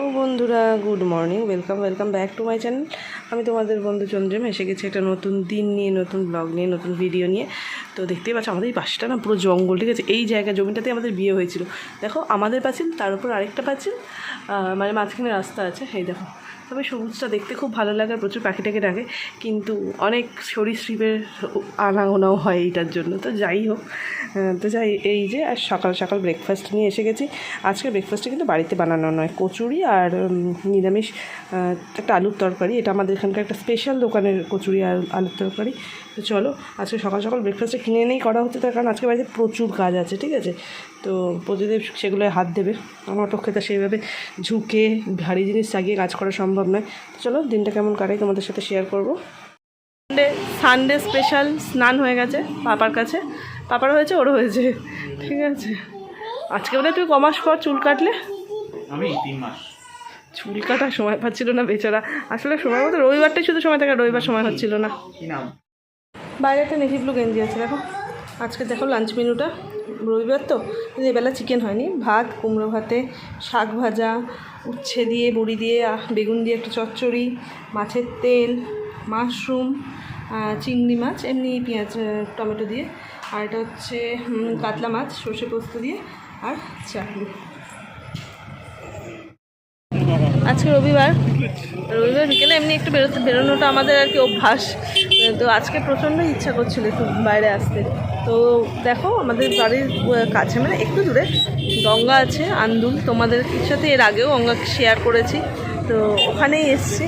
ও বন্ধুরা good morning welcome welcome back to my channel আমি তোমাদের বন্ধু চন্দ্রিম, এসে গেছি একটা নতুন দিন নিয়ে, নতুন ব্লগ নিয়ে, নতুন ভিডিও নিয়ে। তো দেখতেই পাচ্ছ, আমাদের এই পাশটা না পুরো জঙ্গল, ঠিক আছে? এই জায়গা জমিটাতে আমাদের বিয়ে হয়েছিল। দেখো, আমাদের পাঁচিল, তার উপর আরেকটা পাঁচিল মানে মাঝখানে রাস্তা আছে। এই দেখো, তবে সবুজটা দেখতে খুব ভালো লাগে প্রচুর পাখিটাকে ডাকে। কিন্তু অনেক সরীসৃপের আনাগোনাও হয় এইটার জন্য। তো যাই হোক তো যাই, এই যে, আর সকাল সকাল ব্রেকফাস্ট নিয়ে এসে গেছি। আজকে ব্রেকফাস্টে কিন্তু বাড়িতে বানানো নয়, কচুরি আর নিরামিষ একটা আলুর তরকারি। এটা আমাদের এখানকার একটা স্পেশাল দোকানের কচুরি আর আলুর তরকারি। তো চলো, আজকে সকাল সকাল ব্রেকফাস্টে কিনে এনেই করা হচ্ছে, তার কারণ আজকে বাড়িতে প্রচুর কাজ আছে, ঠিক আছে? তো প্রতিদেব সেগুলোয় হাত দেবে। আমার পক্ষে তো সেইভাবে ঝুঁকে, ভারী জিনিস চাগিয়ে কাজ করা সম্ভব নয়। তো চলো, দিনটা কেমন কাটাই তোমাদের সাথে শেয়ার করব। সানডে সানডে স্পেশাল স্নান হয়ে গেছে, পাপার কাছে। পাপার হয়েছে ওরও হয়েছে। ঠিক আছে। আজকে বোধহয় তুই কমাস পর চুল কাটলে? আমি তিন মাস। চুল কাটার সময় পাচ্ছিল না বেচারা। আসলে সময় মতো রবিবারটাই শুধু সময় থাকে রবিবার সময় হচ্ছিল না। বাইরে একটা নেভি ব্লু গেঞ্জি আছে দেখো। আজকে দেখো লাঞ্চ মেনুটা। রবিবার তো? কিন্তু এবেলা চিকেন হয়নি। ভাত কুমড়ো ভাতে শাক ভাজা উচ্ছে দিয়ে বড়ি দিয়ে বেগুন দিয়ে একটা চচ্চড়ি মাছের তেল মাশরুম চিংড়ি মাছ, এমনি পেঁয়াজ টমেটো দিয়ে। আর এটা হচ্ছে কাতলা মাছ, সর্ষে পোস্ত দিয়ে আর চাটনি। আজকে রবিবার। রবিবার বিকেলে এমনি একটু বেরোতে বেরোনোটা আমাদের আর কি অভ্যাস। তো আজকে প্রচণ্ড ইচ্ছা করছিল একটু বাইরে আসতে। তো দেখো, আমাদের বাড়ির কাছে মানে একটু দূরে, গঙ্গা আছে, আন্দুল। তোমাদের সাথে এর আগেও গঙ্গা শেয়ার করেছি। তো ওখানেই এসছি।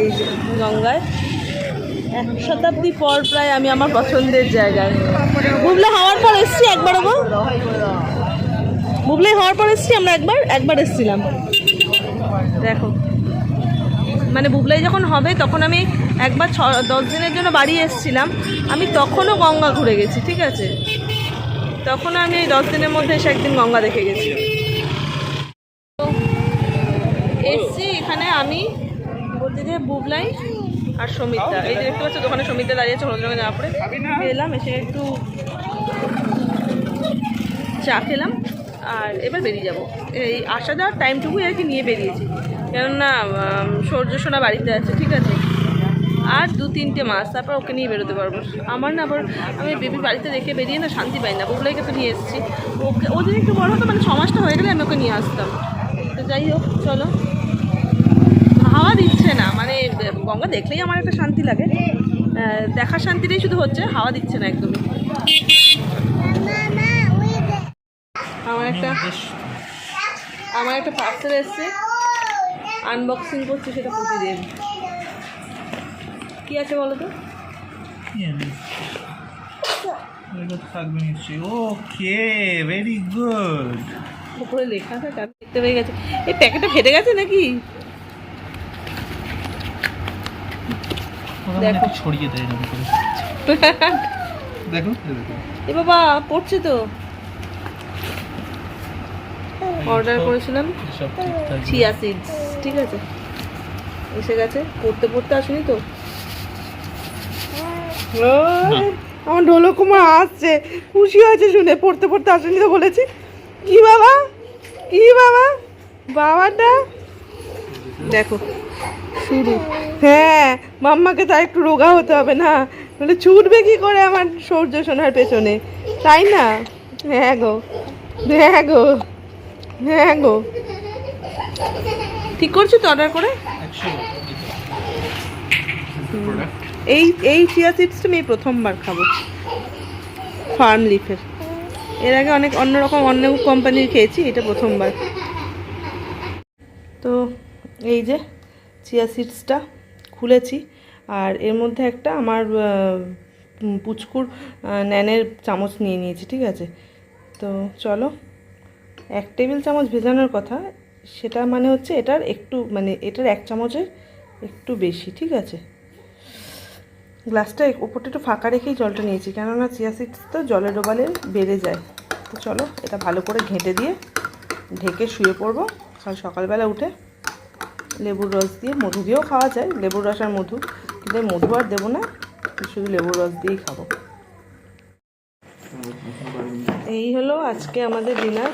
এই গঙ্গায়। এক শতাব্দী পর প্রায় আমি আমার পছন্দের জায়গায়। বুবলা হওয়ার পর এসছি একবার গো। বুবলাই হওয়ার পর এসছি আমরা একবার একবার এসছিলাম। দেখো। মানে বুবলাই যখন হবে তখন আমি একবার ছ, দশ দিনের জন্য বাড়ি এসেছিলাম। আমি তখনও গঙ্গা ঘুরে গেছি, ঠিক আছে? তখন আমি এই দশ দিনের মধ্যে এসে একদিন গঙ্গা দেখে গেছি। যে বুবলাই আর সমিতা। এই যে দেখতে পাচ্ছ, দোকানে সমিতা দাঁড়িয়েছে হলুদ রঙের জামা পরে। এলাম এসে একটু চা খেলাম, আর এবার বেরিয়ে যাব। এই আসা যাওয়ার টাইমটুকুই আর কি নিয়ে বেরিয়েছি। কেননা সূর্য সোনা বাড়িতে আছে, ঠিক আছে? আর দু তিনটে মাস, তারপর ওকে নিয়ে বেরোতে পারব। আমার না আবার, আমি বেবি বাড়িতে রেখে বেরিয়ে না শান্তি পাই না, বুবলাইকে তো নিয়ে এসেছি। ওকে ও যদি একটু বড় হতো মানে ছ মাসটা হয়ে গেলে আমি ওকে নিয়ে আসতাম। তো যাই হোক, চলো। হাওয়া দিচ্ছে না। মানে গঙ্গা দেখলেই আমার একটা শান্তি লাগে। দেখার শান্তিটাই শুধু হচ্ছে হাওয়া দিচ্ছে না একদমই। আমার একটা আমার একটা পার্সেল এসছে। আনবক্সিং করছে সেটা প্রতিদিন। কি আছে বলো তো? থাকবে নিশ্চয়ই। ওকে ভেরি গুড উপরে লেখা থাকে দেখতে পেয়ে গেছে। এই প্যাকেটটা ফেটে গেছে নাকি? দেখো। ছড়িয়ে দেয় এরকম করে। দেখো দেখো। এ বাবা পড়ছে তো। অর্ডার করেছিলাম। চিয়া সিডস ঠিক আছে? এসে গেছে। পড়তে পড়তে আসেনি তো? আমার ঢোলো কুমার আসছে। খুশি হয়েছে শুনে পড়তে পড়তে আসেনি তো বলেছি। কি বাবা? কি বাবা? বাবাটা? দেখো শুরু হ্যাঁ মাম্মাকে তো একটু রোগা হতে হবে না। তাহলে ছুটবে কি করে আমার সূর্য সোনার পেছনে? তাই না? হ্যাঁ গো হ্যাঁ গো হ্যাঁ গো। ঠিক করছ তো অর্ডার করে? এই এই চিয়া সিডসটা আমি প্রথমবার খাব। ফার্ম লিফের। এর আগে অনেক অন্যরকম অন্য কোম্পানির খেয়েছি, এটা প্রথমবার। তো এই যে চিয়া সিডসটা খুলেছি। আর এর মধ্যে একটা আমার পুচকুর ন্যানের চামচ নিয়ে নিয়েছি, ঠিক আছে? তো চলো, এক টেবিল চামচ ভেজানোর কথা, সেটা মানে হচ্ছে এটার একটু মানে এটার এক চামচের একটু বেশি, ঠিক আছে? গ্লাসটা ওপরটা একটু ফাঁকা রেখেই জলটা নিয়েছি, কেননা চিয়া সিডস তো জলে ডোবালে বেড়ে যায়। তো চলো, এটা ভালো করে ঘেঁটে দিয়ে ঢেকে শুয়ে পড়ব। কাল সকালবেলা উঠে লেবুর রস দিয়ে মধু দিয়েও খাওয়া যায় লেবুর রস আর মধু। কিন্তু মধু আর দেবো না শুধু লেবুর রস দিয়েই খাব। এই হলো আজকে আমাদের ডিনার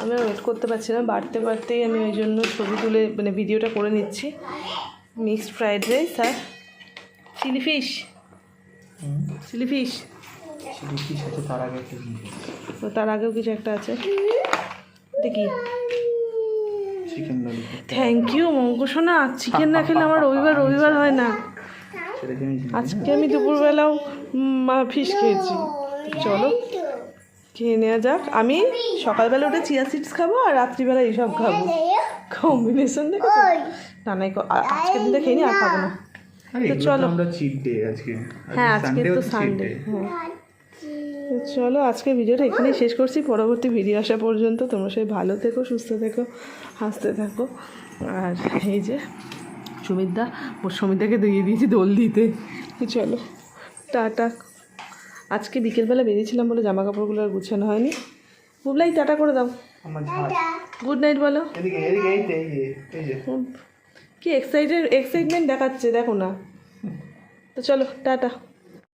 আমি ওয়েট করতে পারছি না বাড়তে বাড়তেই আমি ওই জন্য ছবি তুলে মানে ভিডিওটা করে নিচ্ছি। মিক্সড ফ্রাইড রাইস আর চিলি ফিশ চিলি ফিশ তার আগে তো তার আগেও কিছু একটা আছে। দেখি চিকেন ললিপপ থ্যাংক ইউ মঙ্কুসোনা চিকেন না খেলে আমার রবিবার রবিবার হয় না। আজকে আমি দুপুরবেলাও ফিশ খেয়েছি। চলো খেয়ে নেওয়া যাক। আমি সকালবেলা উঠে চিয়া সিডস খাব আর রাত্রিবেলা এইসব খাব। কম্বিনেশন দেখেছ? না না এই ক- আজকের দিনটা খেয়ে নি আর খাব না। তো চলো। আমরা চিট ডে আজকে। হ্যাঁ আজকে তো সানডে হ্যাঁ। চলো আজকে ভিডিওটা এখানেই শেষ করছি। পরবর্তী ভিডিও আসা পর্যন্ত তোমরা সবাই ভালো থেকো সুস্থ থেকো হাসতে থাকো। আর এই যে সুমিতদা সুমিতাকে দিয়ে দিয়েছি দোল দিতে। তো চলো টাটা। আজকে বিকেলবেলা বেরিয়েছিলাম বলে জামা কাপড়গুলো আর গুছানো হয়নি। বুবলাই টাটা করে দাও। গুড নাইট বলো। কি এক্সাইটেড এক্সাইটমেন্ট দেখাচ্ছে দেখো না। তো চলো টাটা।